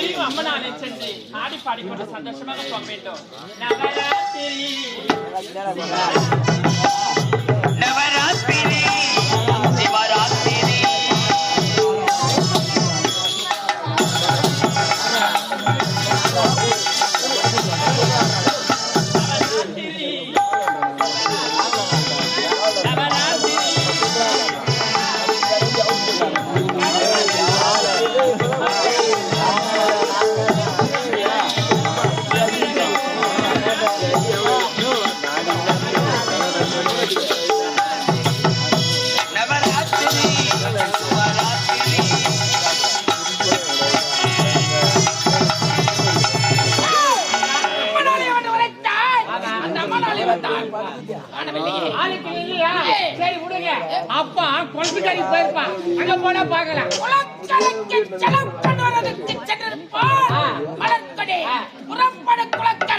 தெரியும். அம்மனாலே சென்று ஆடி பாடிக்கொண்டு சந்தோஷமாக போக வேண்டும் நவராத்திரி குளக்கரைக்கு ஜலம் கொண்டு வரதுக்கு சென்றிருப்பாள். மலர்கொடி, புறப்படு குளக்கரைக்கு.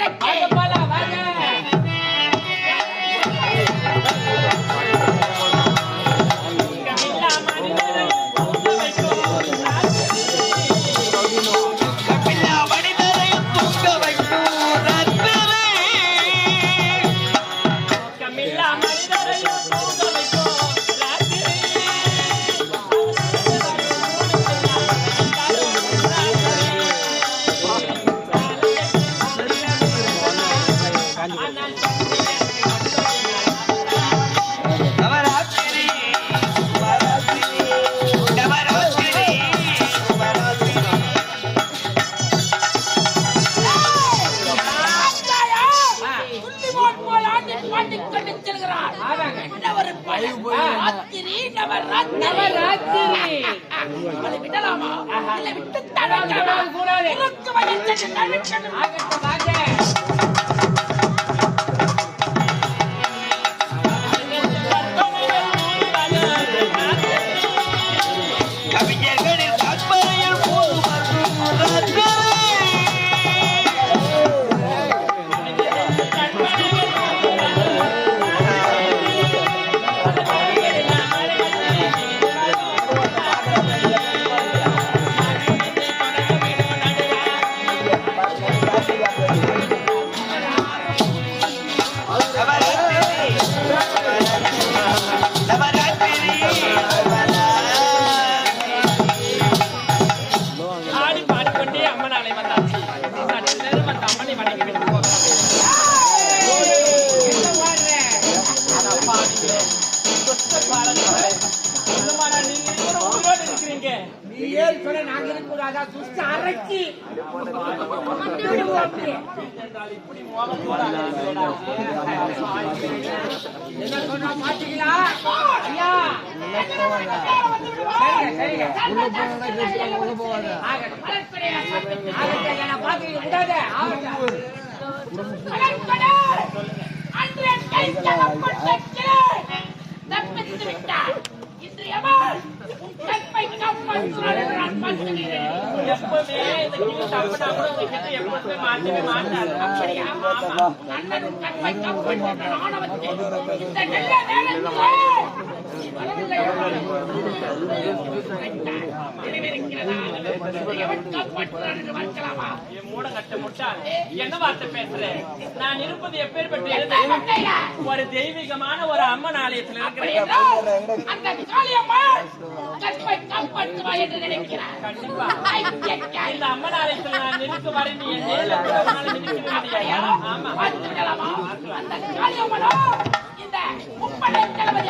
நவராத்திரி. அவளை விடலாமா? இல்லை, கூடாது, தடுக்கலாமா? கூடாது. நீ சொல்ல நாங்க இருக்கக்கூடாதா சுஸ்த அரைச்சி. என்ன சொன்னா பாத்தீங்களா ஐயா விடாத அன்று கை தப்பித்து இன்று எவன் உன் கற்பை காப்பாற்றுவான் நான் பார்க்கிறேன். எப்பவுமே இந்த கிளி தப்புனாலும் இந்த கிளி எப்பவுமே மாட்டவே மாட்டாது. அப்படியா? ஆமா. அண்ணன் கற்பை காப்பாற்றுகின்ற ஆணவத்தில் இந்த நல்ல நேரத்தில் என்ன வார்த்தை பேசுறேன் நான் இருப்பது எப்பேற்பட்ட ஒரு தெய்வீகமான ஒரு அம்மன் ஆலயத்தில் கண்டிப்பா. இந்த அம்மன் ஆலயத்தில் நான் நிற்க வரை நீ ஆமா இந்த முப்படை தளபதி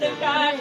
ठिकाण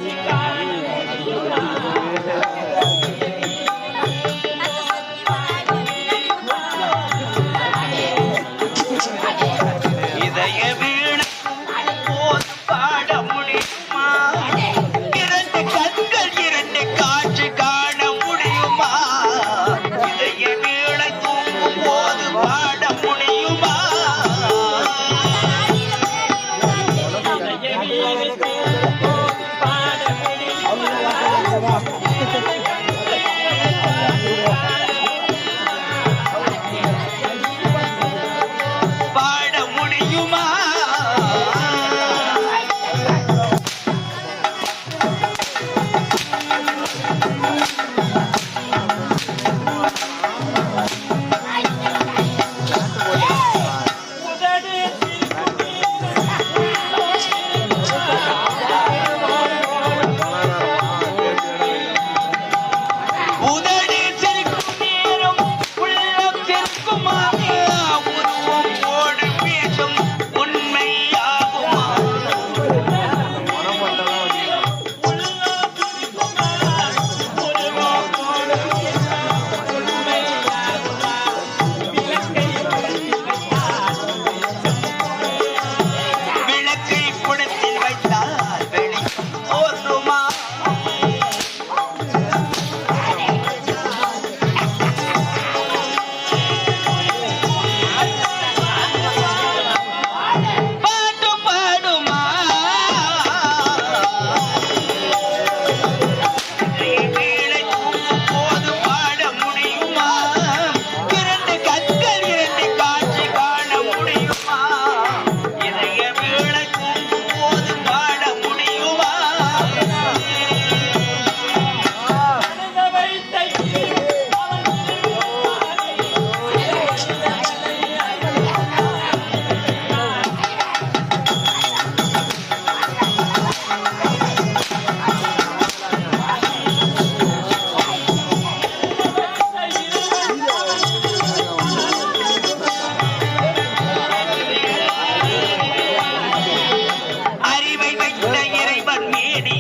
இறைவன் மேடி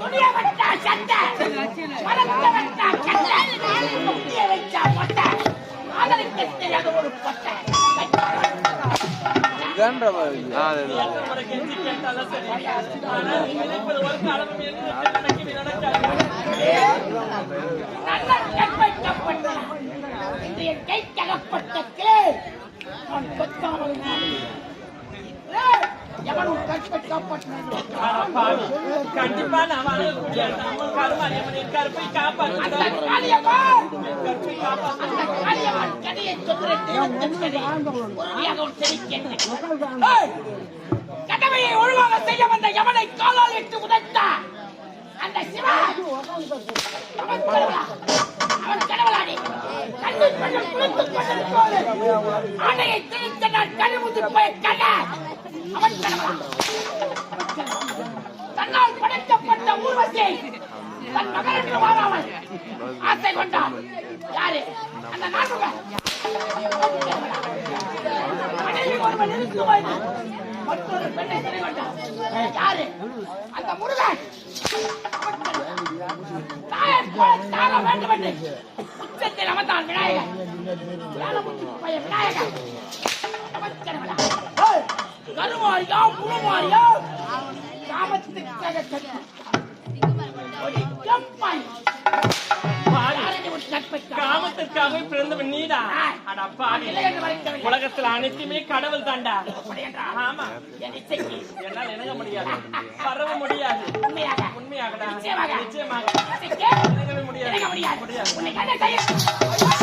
துணிய வச்சா சட்டை மரத்த வச்சா சட்டை துணிய வச்சா பொட்டை காதலுக்கு தெரியாத ஒரு பொட்டை நான் கொத்தாமல் கற்பைக்கப்பட்ட கண்டிப்பா கருமாரியம்மனின் கருப்பை அந்த காப்பாற்ற கதை. உறுதியாகவும் தெரிவிக்கின்றேன். ஏய், கடமையை ஒழுங்காக செய்ய வந்த யமனை காலால் இட்டு உதைத்த அந்த அவன் கடவுளா? அவன் கண்ணில் பெண்ணும் குளித்துக் கொண்டிருப்போது ஆணையை திணித்த நான் கழுவுது போய் கண்ண அவன் கடவுளா. தன்னால் படைக்கப்பட்ட ஊர்வசியை தன் மகனுக்கு வாழாமல் ஆசை கொண்டார். யாரு? அந்த நாட்டுவன் மனைவி ஒருவன் இருக்கும்போது மற்றொரு பெண்ணை சிறை கொண்டார் யாரு? அந்த முருகன். தாயை போல தாழ வேண்டும் என்று உச்சத்தில் அமர்ந்தான் விநாயகர். பையன் விநாயகர். நமஸ்காரங்களா. ஏய், கருமாரியா காமத்திற்காக பிறந்தவன் நீடா. உலகத்துல அனைத்துமே கடவுள் தாண்டா. ஆமா. என்னால் இணங்க முடியாது. பரவ முடியாது. உண்மையாக. உண்மையாகடா. நிச்சயமாக. முடியாது. முடியாது.